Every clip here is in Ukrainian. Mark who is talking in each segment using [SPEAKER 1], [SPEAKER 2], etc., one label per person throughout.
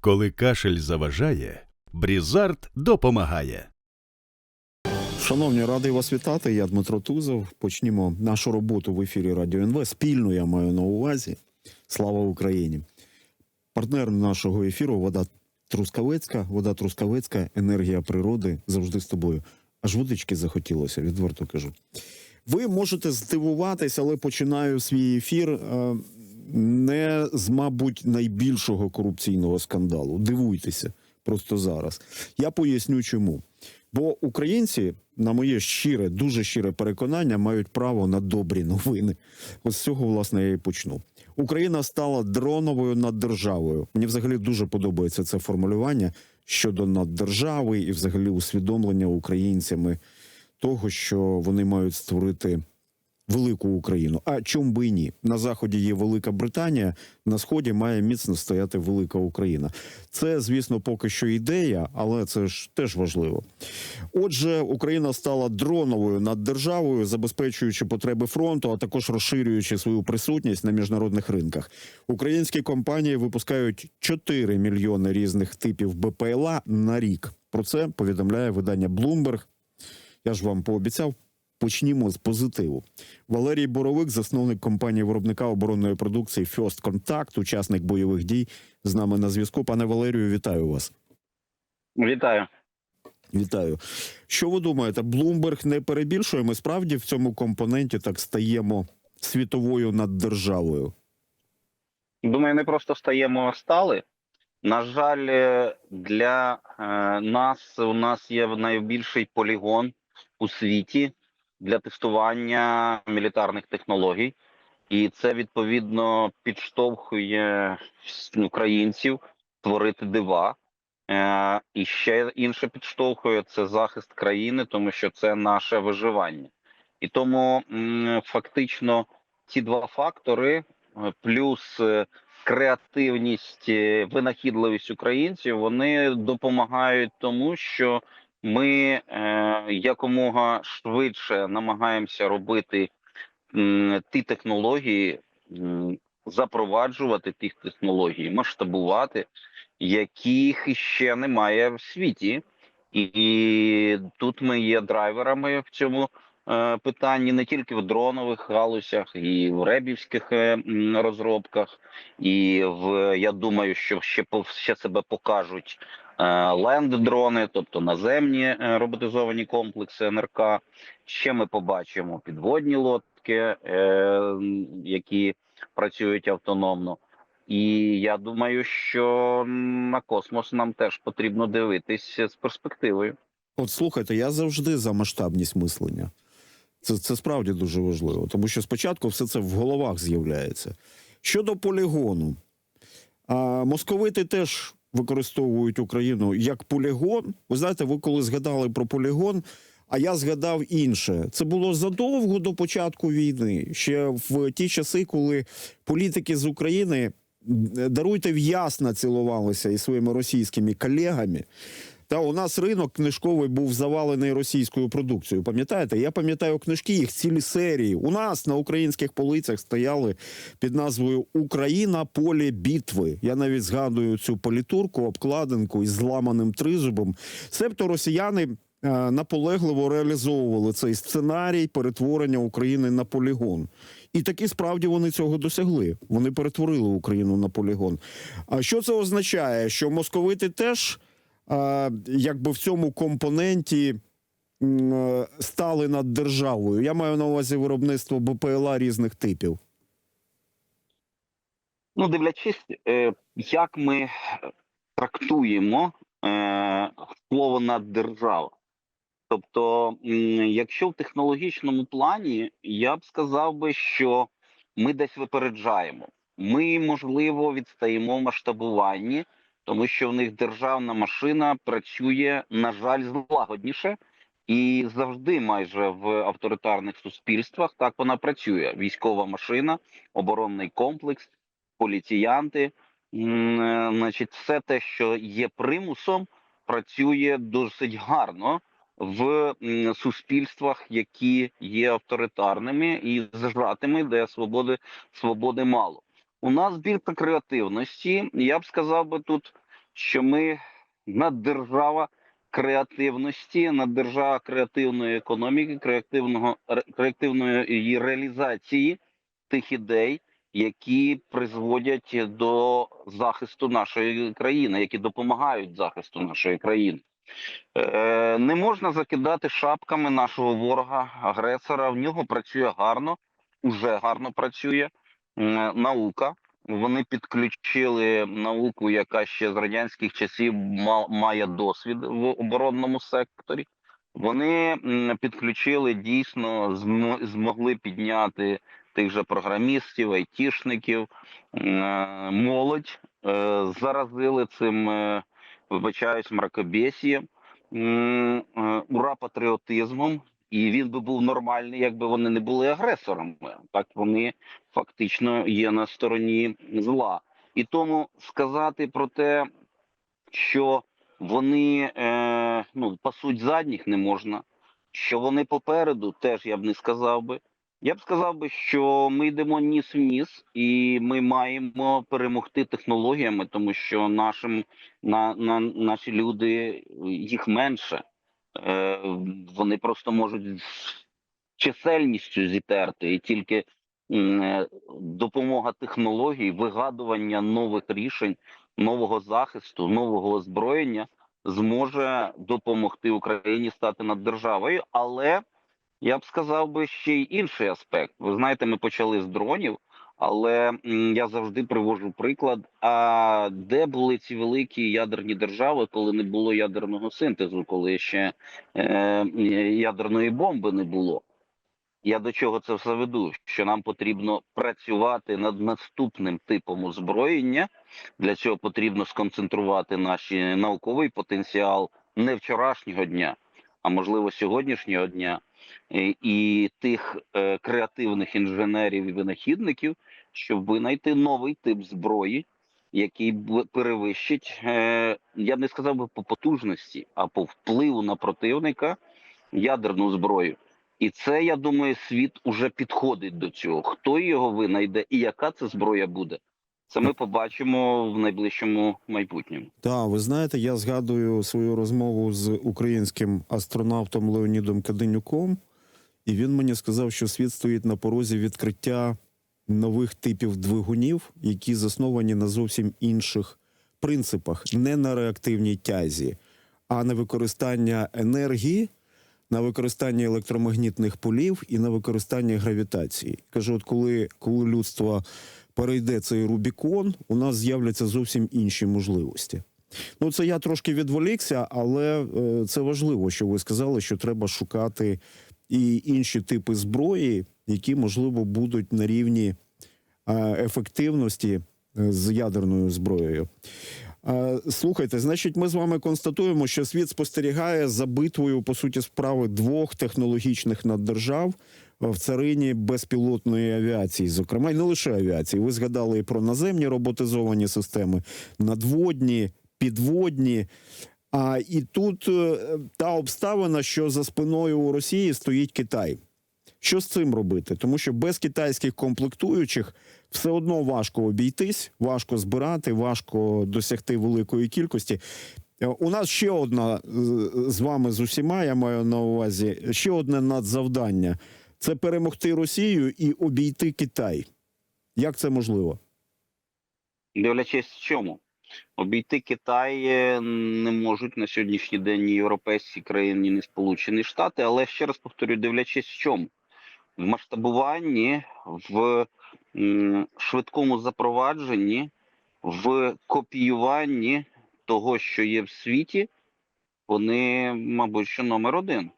[SPEAKER 1] Коли кашель заважає, Брізард допомагає.
[SPEAKER 2] Шановні, радий вас вітати. Я Дмитро Тузов. Почнімо нашу роботу в ефірі Радіо НВ. Спільно я маю на увазі. Слава Україні! Партнер нашого ефіру вода Трускавецька. Вода Трускавецька, енергія природи завжди з тобою. Аж водички захотілося, відверто кажу. Ви можете здивуватися, але починаю свій ефір е, не з, мабуть, найбільшого корупційного скандалу. Дивуйтеся просто зараз. Я поясню чому. Бо українці, на моє щире, дуже щире переконання, мають право на добрі новини. Ось з цього, власне, я і почну. Україна стала дроновою наддержавою. Мені взагалі дуже подобається це формулювання щодо наддержави і, взагалі, усвідомлення українцями того, що вони мають створити велику Україну. А чому би і ні? На заході є Велика Британія, на сході має міцно стояти велика Україна. Це, звісно, поки що ідея, але це ж теж важливо. Отже, Україна стала дроновою над державою, забезпечуючи потреби фронту, а також розширюючи свою присутність на міжнародних ринках. Українські компанії випускають 4 мільйони різних типів БПЛА на рік. Про це повідомляє видання Bloomberg. Я ж вам пообіцяв. Почнімо з позитиву. Валерій Боровик, засновник компанії виробника оборонної продукції First Contact, учасник бойових дій, з нами на зв'язку. Пане Валерію, вітаю вас.
[SPEAKER 3] Вітаю.
[SPEAKER 2] Вітаю. Що ви думаєте? Bloomberg не перебільшує? Ми справді в цьому компоненті так стаємо світовою наддержавою.
[SPEAKER 3] Думаю, ми просто стаємо а стали. На жаль, е, для е, нас у нас є найбільший полігон у світі для тестування мілітарних технологій, і це відповідно підштовхує українців творити дива. Е, і ще інше підштовхує це захист країни, тому що це наше виживання. І тому фактично ці два фактори, е, плюс е, креативність, винахідливість українців, вони допомагають тому, що ми е, якомога швидше намагаємося робити м, ті технології, м, запроваджувати ті технології, масштабувати, яких ще немає в світі. І, і тут ми є драйверами в цьому е, питанні не тільки в дронових галузях, і в ребівських е, розробках, і в я думаю, що ще ще себе покажуть ленд-дрони, тобто наземні е, роботизовані комплекси НРК. Ще ми побачимо підводні лодки, е, які працюють автономно. І я думаю, що на космос нам теж потрібно дивитись з перспективою.
[SPEAKER 2] От слухайте, я завжди за масштабність мислення. Це, це справді дуже важливо, тому що спочатку все це в головах з'являється. Щодо полігону, а, московити теж використовують Україну як полігон. Ви знаєте, ви коли згадали про полігон, а я згадав інше. Це було задовго до початку війни, ще в ті часи, коли політики з України даруйте в'ясно цілувалися із своїми російськими колегами. Та у нас ринок книжковий був завалений російською продукцією. Пам'ятаєте? Я пам'ятаю книжки, їх цілі серії. У нас на українських полицях стояли під назвою Україна поле бітви. Я навіть згадую цю політурку, обкладинку із зламаним тризубом. Себто росіяни. е, Наполегливо реалізовували цей сценарій перетворення України на полігон, і таки справді вони цього досягли. Вони перетворили Україну на полігон. А що це означає? Що московити теж якби в цьому компоненті е, стали над державою. Я маю на увазі виробництво БПЛА різних типів.
[SPEAKER 3] Ну, дивлячись, е, як ми трактуємо е, слово наддержава. Тобто, якщо в технологічному плані, я б сказав би, що ми десь випереджаємо. Ми, можливо, відстаємо в масштабуванні, тому що в них державна машина працює, на жаль, злагодніше. І завжди, майже в авторитарних суспільствах, так вона працює: військова машина, оборонний комплекс, поліціянти. Е, Значить, все те, що є примусом, працює досить гарно в суспільствах, які є авторитарними і зажатими, де свободи свободи мало. У нас більше креативності. Я б сказав би тут що ми наддержава креативності, наддержава креативної економіки, креативного креативної її реалізації тих ідей, які призводять до захисту нашої країни, які допомагають захисту нашої країни. Е, не можна закидати шапками нашого ворога, агресора. В нього працює гарно, уже гарно працює е, наука. Вони підключили науку, яка ще з радянських часів має досвід в оборонному секторі. Вони підключили дійсно, зм- змогли підняти тих же програмістів, айтішників, е, молодь, е, заразили цим, е, вибачаюсь, мракобєсієм, м, е, ура патріотизмом. І він би був нормальний, якби вони не були агресорами. Так вони фактично є на стороні зла. І тому сказати про те, що вони е, ну, пасуть задніх не можна, що вони попереду, теж я б не сказав би. Я б сказав би, що ми йдемо ніс в ніс, і ми маємо перемогти технологіями, тому що нашим на, на наші люди їх менше. Е, вони просто можуть чисельністю зітерти, і тільки е, допомога технологій, вигадування нових рішень, нового захисту, нового озброєння зможе допомогти Україні стати над державою. Але я б сказав би ще й інший аспект. Ви знаєте, ми почали з дронів. Але я завжди привожу приклад. А де були ці великі ядерні держави, коли не було ядерного синтезу, коли ще е, ядерної бомби не було? Я до чого це все веду? Що нам потрібно працювати над наступним типом озброєння. Для цього потрібно сконцентрувати наш науковий потенціал не вчорашнього дня, а можливо сьогоднішнього дня, і, і тих е, креативних інженерів і винахідників, щоб винайти новий тип зброї, який перевищить, е, я не сказав би по потужності, а по впливу на противника ядерну зброю. І це, я думаю, світ уже підходить до цього. Хто його винайде і яка це зброя буде? Це ми побачимо в найближчому майбутньому.
[SPEAKER 2] Так, ви знаєте, я згадую свою розмову з українським астронавтом Леонідом Каденюком, і він мені сказав, що світ стоїть на порозі відкриття нових типів двигунів, які засновані на зовсім інших принципах, не на реактивній тязі, а на використання енергії, на використання електромагнітних полів і на використання гравітації. Кажу, от коли, коли людство перейде цей Рубікон, у нас з'являться зовсім інші можливості. Ну, це я трошки відволікся, але е, це важливо, що ви сказали, що треба шукати і інші типи зброї, які, можливо, будуть на рівні е, ефективності е, з ядерною зброєю. Е, Слухайте, значить, ми з вами констатуємо, що світ спостерігає за битвою, по суті, справи двох технологічних наддержав в царині безпілотної авіації, зокрема, і не лише авіації. Ви згадали і про наземні роботизовані системи, надводні, підводні. А і тут е, та обставина, що за спиною у Росії стоїть Китай. Що з цим робити? Тому що без китайських комплектуючих все одно важко обійтись, важко збирати, важко досягти великої кількості. Е, У нас ще одна е, з вами з усіма, я маю на увазі, ще одне надзавдання це перемогти Росію і обійти Китай. Як це можливо?
[SPEAKER 3] Дивлячись в чому. Обійти Китай е, не можуть на сьогоднішній день ні європейські країни, ні Сполучені Штати, але ще раз повторюю, дивлячись в чому. В масштабуванні, в швидкому запровадженні, в копіюванні того, що є в світі, вони, мабуть, що номер один.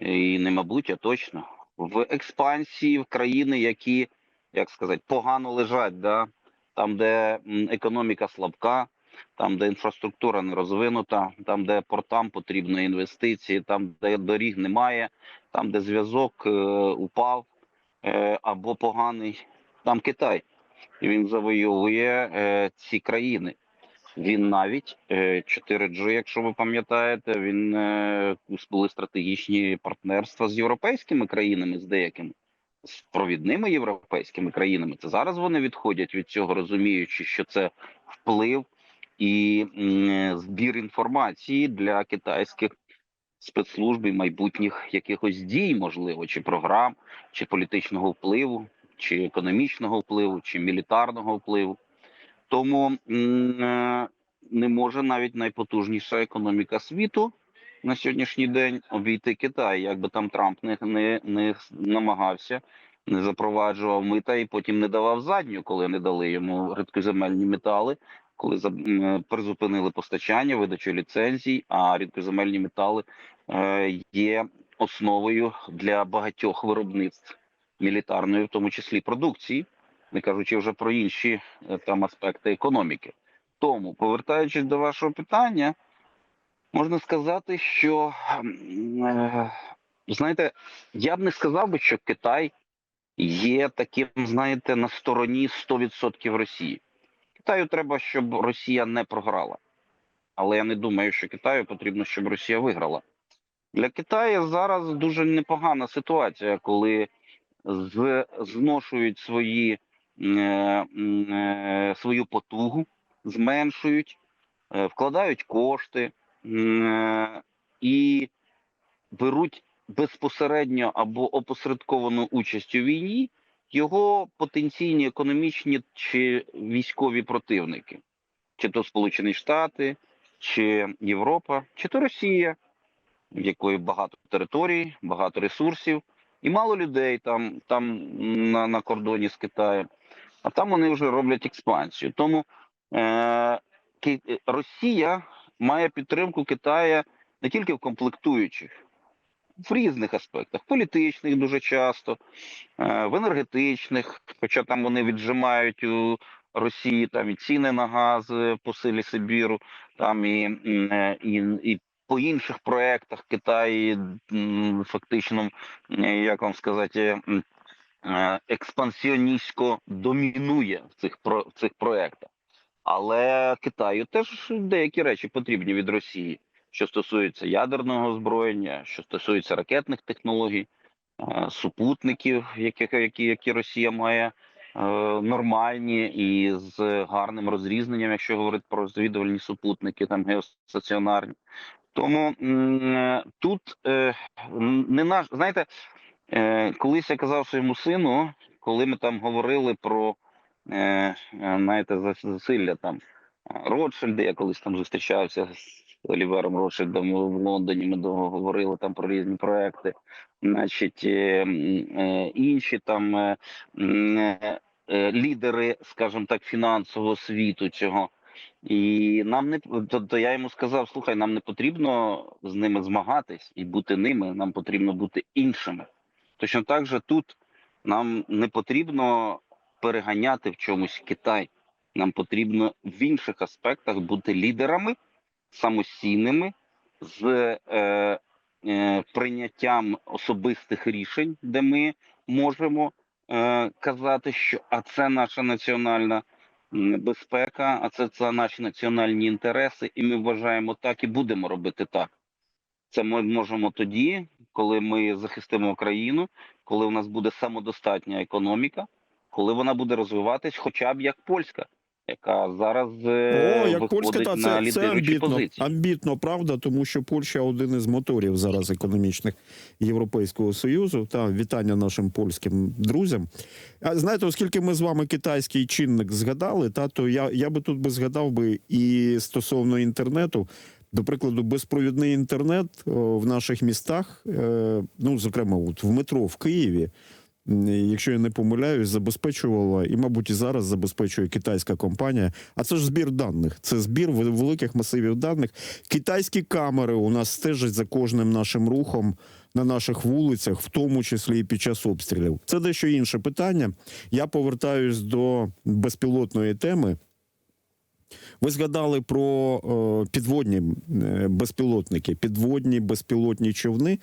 [SPEAKER 3] І не мабуть, а точно. В експансії в країни, які, як сказати, погано лежать, да? там, де економіка слабка, там, де інфраструктура не розвинута, там, де портам потрібні інвестиції, там, де доріг немає, там, де зв'язок е, упав е, або поганий, там Китай. І він завойовує е, ці країни. Він навіть е, 4G, якщо ви пам'ятаєте, він були стратегічні партнерства з європейськими країнами, з деякими з провідними європейськими країнами. Це зараз вони відходять від цього, розуміючи, що це вплив і збір інформації для китайських спецслужб і майбутніх якихось дій, можливо, чи програм, чи політичного впливу, чи економічного впливу, чи мілітарного впливу. Тому е, не може навіть найпотужніша економіка світу на сьогоднішній день обійти Китай, як би там Трамп не, не, не намагався, не запроваджував мита і потім не давав задню, коли не дали йому рідкоземельні метали, коли е, призупинили постачання, видачу ліцензій, а рідкоземельні метали е, є основою для багатьох виробництв мілітарної, в тому числі продукції, не кажучи вже про інші е, там аспекти економіки. Тому, повертаючись до вашого питання, можна сказати, що знаєте, я б не сказав би, що Китай є таким, знаєте, на стороні 100% Росії. Китаю треба, щоб Росія не програла. Але я не думаю, що Китаю потрібно, щоб Росія виграла. Для Китаю зараз дуже непогана ситуація, коли зношують свої, е, е, свою потугу, зменшують, е, вкладають кошти і беруть безпосередньо або опосередковану участь у війні його потенційні економічні чи військові противники, чи то Сполучені Штати, чи Європа, чи то Росія, в якої багато територій, багато ресурсів, і мало людей там, там на, на кордоні з Китаєм. А там вони вже роблять експансію. Тому е, Росія має підтримку Китая не тільки в комплектуючих, в різних аспектах, політичних дуже часто, е, в енергетичних, хоча там вони віджимають у Росії там і ціни на газ е, по силі Сибіру, там і, е, і, і по інших проектах Китай фактично, як вам сказати, експансіоністсько домінує в цих в цих проектах. Але Китаю теж деякі речі потрібні від Росії, що стосується ядерного озброєння, що стосується ракетних технологій, е, супутників, яких які, які Росія має е, нормальні і з гарним розрізненням, якщо говорити про розвідувальні супутники, там геостаціонарні. Тому е, тут не наш, знаєте, колись я казав своєму сину, коли ми там говорили про знаєте, засилля там Ротшильди, я колись там зустрічався з Олівером Ротшильдом в Лондоні. Ми довго говорили там про різні проекти, значить, е, е, інші там е, лідери, скажімо так, фінансового світу цього. І нам не то, то я йому сказав: слухай, нам не потрібно з ними змагатись і бути ними. Нам потрібно бути іншими. Точно так же тут нам не потрібно переганяти в чомусь Китай. Нам потрібно в інших аспектах бути лідерами самостійними з е, е, прийняттям особистих рішень, де ми можемо е, казати, що а це наша національна безпека, а це, це наші національні інтереси, і ми вважаємо так і будемо робити так. Це ми можемо тоді, коли ми захистимо країну, коли у нас буде самодостатня економіка, коли вона буде розвиватись, хоча б як польська, яка зараз е,
[SPEAKER 2] О, як польська, та
[SPEAKER 3] на
[SPEAKER 2] це, це амбітно,
[SPEAKER 3] позиції.
[SPEAKER 2] амбітно, правда, тому що Польща один із моторів зараз економічних Європейського Союзу. Та вітання нашим польським друзям. А знаєте, оскільки ми з вами китайський чинник згадали, та то я, я би тут би згадав би і стосовно інтернету. До прикладу, безпровідний інтернет о, в наших містах, е, ну зокрема, от в метро в Києві, якщо я не помиляюсь, забезпечувала і, мабуть, і зараз забезпечує китайська компанія. А це ж збір даних. Це збір великих масивів даних. Китайські камери у нас стежать за кожним нашим рухом на наших вулицях, в тому числі і під час обстрілів. Це дещо інше питання. Я повертаюсь до безпілотної теми. Ви згадали про е, підводні е, безпілотники, підводні безпілотні човни.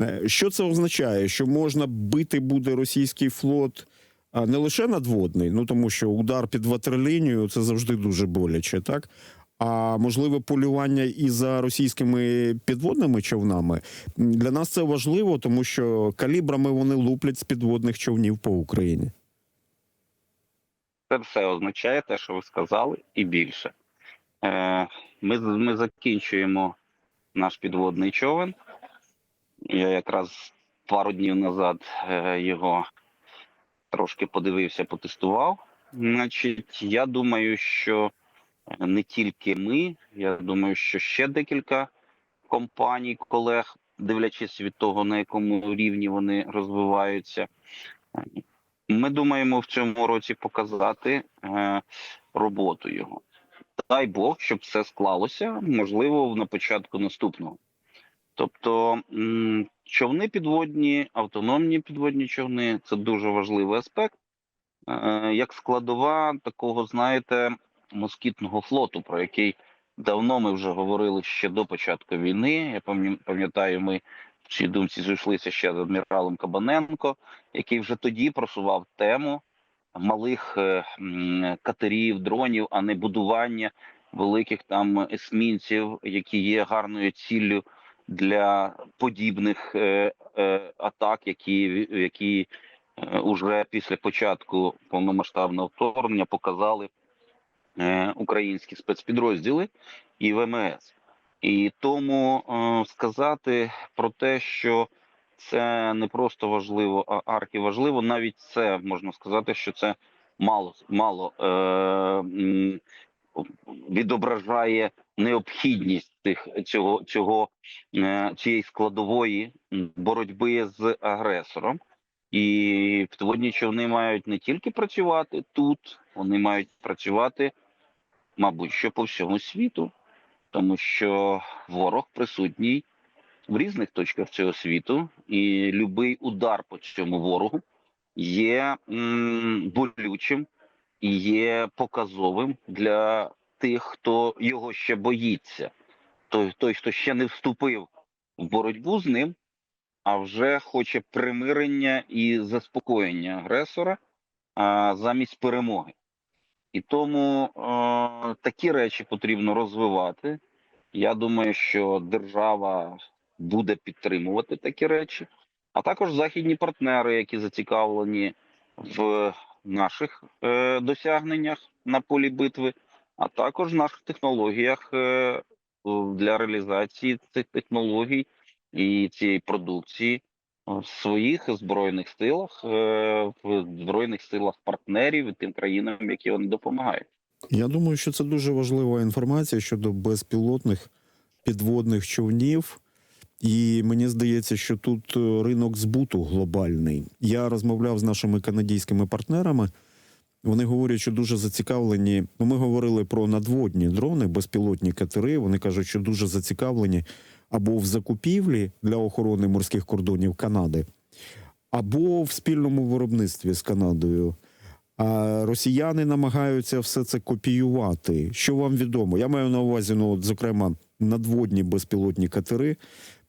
[SPEAKER 2] Е, Що це означає? Що можна бити буде російський флот не лише надводний, ну тому що удар під ватерлінію це завжди дуже боляче, так? А можливе полювання і за російськими підводними човнами для нас це важливо, тому що калібрами вони луплять з підводних човнів по Україні.
[SPEAKER 3] Це все означає те, що ви сказали, і більше. Е, Ми, ми закінчуємо наш підводний човен. Я якраз пару днів назад е, його трошки подивився, потестував. Значить, я думаю, що е, не тільки ми, я думаю, що ще декілька компаній, колег, дивлячись від того, на якому рівні вони розвиваються. Ми думаємо в цьому році показати е, роботу його. Дай Бог, щоб все склалося, можливо, на початку наступного. Тобто човни підводні, автономні підводні човни це дуже важливий аспект, е, як складова такого, знаєте, москітного флоту, про який давно ми вже говорили ще до початку війни. Я пам'я- пам'ятаю, ми в цій думці зійшлися ще з адміралом Кабаненко, який вже тоді просував тему малих е, катерів, дронів, а не будування великих там есмінців, які є гарною ціллю для подібних е, е, атак, які, які е, уже після початку повномасштабного вторгнення показали українські спецпідрозділи і ВМС. І тому сказати про те, що це не просто важливо, а архіважливо, навіть це можна сказати, що це мало мало е, відображає необхідність цих цього цього е, цієї складової боротьби з агресором. І підводні човни мають не тільки працювати тут, вони мають працювати, мабуть, що по всьому світу, тому що ворог присутній в різних точках цього світу, і будь-який удар по цьому ворогу є м, болючим і є показовим для тих, хто його ще боїться. Той, той, хто ще не вступив в боротьбу з ним, а вже хоче примирення і заспокоєння агресора а, замість перемоги. І тому е, такі речі потрібно розвивати. Я думаю, що держава буде підтримувати такі речі, а також західні партнери, які зацікавлені в наших е, досягненнях на полі битви, а також в наших технологіях е, для реалізації цих технологій і цієї продукції в своїх збройних силах, е, в збройних силах партнерів і тим країнам, які вони допомагають.
[SPEAKER 2] Я думаю, що це дуже важлива інформація щодо безпілотних підводних човнів. І мені здається, що тут е, ринок збуту глобальний. Я розмовляв з нашими канадійськими партнерами. Вони говорять, що дуже зацікавлені. Ну, ми говорили про надводні дрони, безпілотні катери. Вони кажуть, що дуже зацікавлені або в закупівлі для охорони морських кордонів Канади, або в спільному виробництві з Канадою. А росіяни намагаються все це копіювати. Що вам відомо? Я маю на увазі, ну, от, зокрема, надводні безпілотні катери.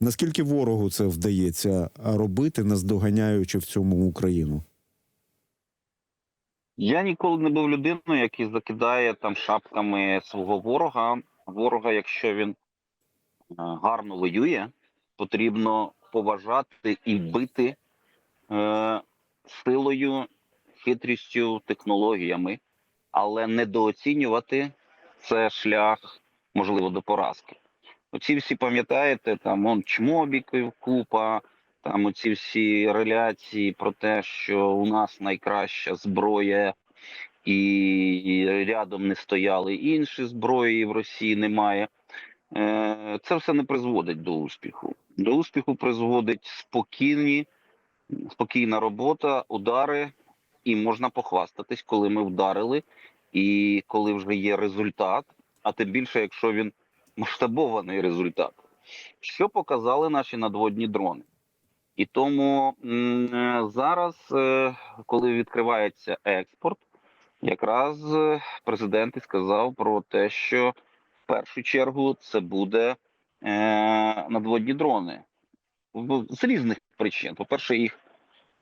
[SPEAKER 2] Наскільки ворогу це вдається робити, наздоганяючи в цьому Україну?
[SPEAKER 3] Я ніколи не був людиною, який закидає там шапками свого ворога. Ворога, якщо він е, гарно воює, потрібно поважати і бити е, силою, хитрістю, технологіями, але недооцінювати це шлях, можливо, до поразки. Оці всі пам'ятаєте, там он чмобіків купа, там оці всі реляції про те, що у нас найкраща зброя, і, рядом не стояли інші зброї, в Росії немає. Е, Це все не призводить до успіху. До успіху призводить спокійні, спокійна робота, удари, і можна похвастатись, коли ми вдарили, і коли вже є результат, а тим більше, якщо він масштабований результат. Що показали наші надводні дрони? І тому е, зараз, е, коли відкривається експорт, якраз е, президент і сказав про те, що в першу чергу це буде надводні дрони з різних причин. По-перше, їх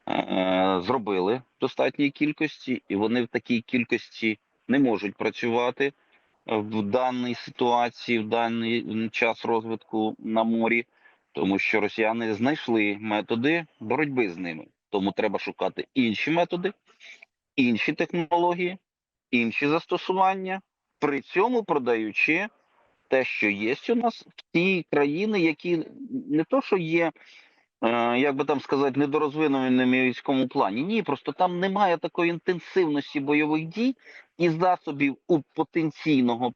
[SPEAKER 3] е, зробили в достатній кількості, і вони в такій кількості не можуть працювати в даній ситуації, в даний час розвитку на морі, тому що росіяни знайшли методи боротьби з ними. Тому треба шукати інші методи, інші технології, інші застосування, при цьому продаючи те, що є у нас в ті країни, які не то, що є, е, як би там сказати, недорозвиненими військовому плані. Ні, просто там немає такої інтенсивності бойових дій і засобів у потенційного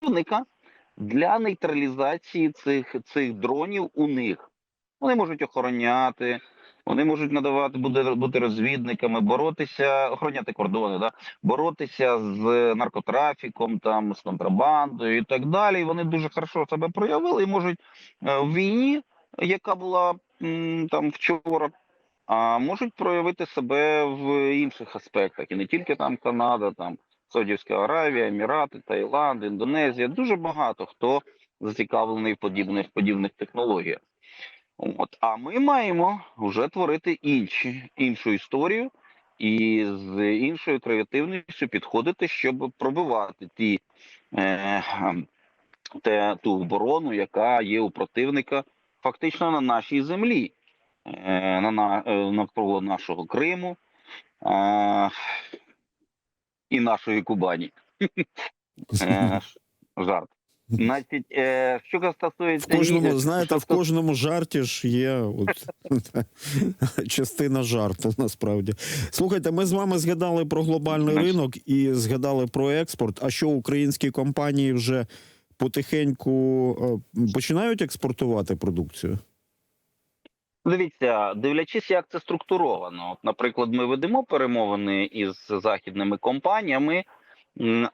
[SPEAKER 3] противника для нейтралізації цих, цих дронів у них. Вони можуть охороняти, вони можуть надавати бути, бути розвідниками, боротися, охороняти кордони, да? боротися з наркотрафіком, там з контрабандою і так далі. Вони дуже хорошо себе проявили і можуть е, в війні, яка була там вчора, а можуть проявити себе в інших аспектах, і не тільки там Канада, там Саудівська Аравія, Емірати, Таїланд, Індонезія. Дуже багато хто зацікавлений в подібних подібних технологіях. От, а ми маємо вже творити інші, іншу історію і з іншою креативністю підходити, щоб пробивати ті, е, те, ту оборону, яка є у противника фактично на нашій землі, е, на, на, е, навколо нашого Криму е, і нашої Кубані. Е, жарт. Значить, е, що стосується
[SPEAKER 2] В кожному, знаєте,
[SPEAKER 3] що
[SPEAKER 2] в кожному жарті ж є от, частина жарту, насправді. Слухайте, ми з вами згадали про глобальний ринок і згадали про експорт. А що українські компанії вже потихеньку е, починають експортувати продукцію?
[SPEAKER 3] Дивіться, дивлячись, як це структуровано. От, наприклад, ми ведемо перемовини із західними компаніями,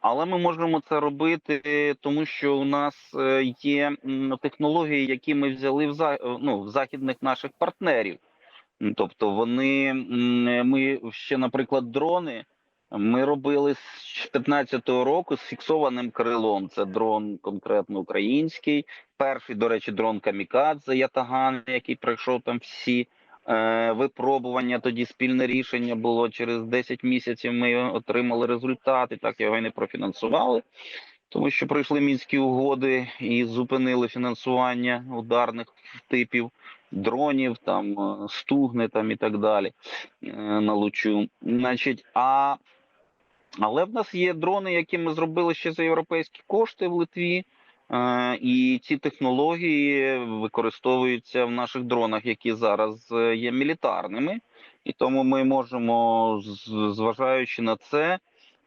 [SPEAKER 3] але ми можемо це робити, тому що у нас е, є технології, які ми взяли в за- ну, в західних наших партнерів. Тобто, вони ми ще, наприклад, дрони. Ми робили з 15-го року з фіксованим крилом. Це дрон конкретно український. Перший, до речі, дрон Камікадзе Ятаган, який пройшов там всі е, випробування. Тоді спільне рішення було через 10 місяців. Ми отримали результати. Так його і не профінансували, тому що пройшли мінські угоди і зупинили фінансування ударних типів дронів, там е, стугни там і так далі е, на лучу. Значить, а але в нас є дрони, які ми зробили ще за європейські кошти в Литві. Е, І ці технології використовуються в наших дронах, які зараз е, є мілітарними, і тому ми можемо, зважаючи на це,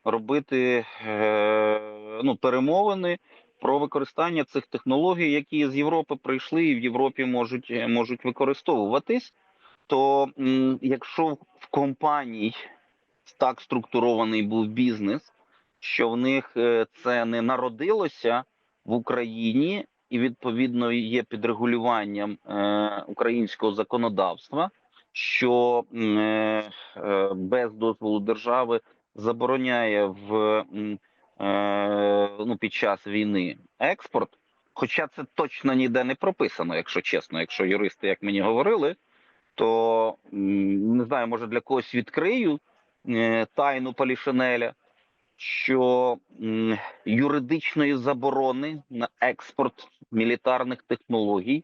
[SPEAKER 3] робити е, ну, перемовини про використання цих технологій, які з Європи прийшли і в Європі можуть, можуть використовуватись. То якщо в компаній так структурований був бізнес, що в них е, це не народилося в Україні, і відповідно є підрегулюванням е, українського законодавства, що е, без дозволу держави забороняє в ну, під час війни експорт. Хоча це точно ніде не прописано, якщо чесно, якщо юристи, як мені говорили, то не знаю, може для когось відкрию тайну Полішинеля, що юридичної заборони на експорт мілітарних технологій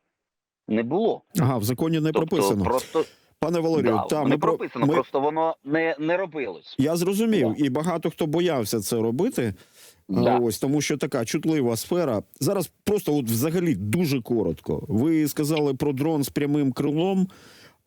[SPEAKER 3] не було.
[SPEAKER 2] Ага, в законі не
[SPEAKER 3] Тобто
[SPEAKER 2] прописано.
[SPEAKER 3] просто
[SPEAKER 2] Пане Валерію,
[SPEAKER 3] да,
[SPEAKER 2] та,
[SPEAKER 3] не прописано,
[SPEAKER 2] ми,
[SPEAKER 3] просто воно не, не робилось.
[SPEAKER 2] Я зрозумів,
[SPEAKER 3] Да.
[SPEAKER 2] і багато хто боявся це робити.
[SPEAKER 3] Да.
[SPEAKER 2] Ось тому, що така чутлива сфера. Зараз просто, от взагалі, дуже коротко. Ви сказали про дрон з прямим крилом.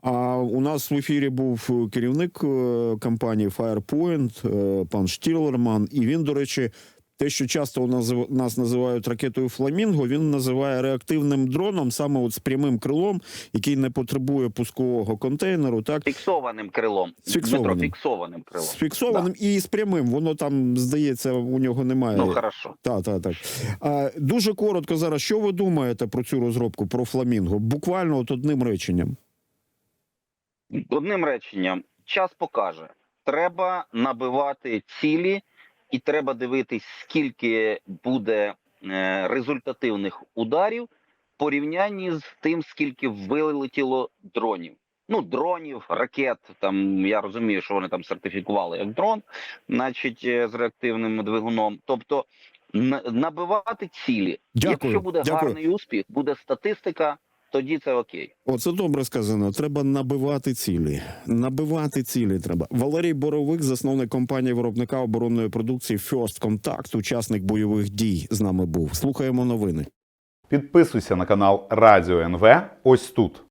[SPEAKER 2] А у нас в ефірі був керівник е, компанії Firepoint, е, пан Штірлерман. І він, до речі, те, що часто у нас, нас називають ракетою Фламінго, він називає реактивним дроном саме от з прямим крилом, який не потребує пускового контейнеру. Так
[SPEAKER 3] Фіксованим крилом.
[SPEAKER 2] З фіксованим.
[SPEAKER 3] Дмитро, фіксованим крилом.
[SPEAKER 2] з фіксованим і з прямим. Воно там здається, у нього немає.
[SPEAKER 3] Ну, хорошо.
[SPEAKER 2] Так, так, так. А, дуже коротко зараз. Що ви думаєте про цю розробку про фламінго? Буквально от одним реченням.
[SPEAKER 3] Одним реченням, час покаже. Треба набивати цілі, і треба дивитись, скільки буде е, результативних ударів в порівнянні з тим, скільки вилетіло дронів. Ну, дронів, ракет. Там я розумію, що вони там сертифікували як дрон, значить, е, з реактивним двигуном. Тобто набивати цілі.
[SPEAKER 2] Дякую,
[SPEAKER 3] Якщо буде
[SPEAKER 2] дякую.
[SPEAKER 3] гарний успіх, буде статистика. Тоді це окей.
[SPEAKER 2] Оце добре сказано. Треба набивати цілі. Набивати цілі треба. Валерій Боровик, засновник компанії виробника оборонної продукції First Contact, учасник бойових дій, з нами був. Слухаємо новини.
[SPEAKER 4] Підписуйся на канал Радіо НВ ось тут.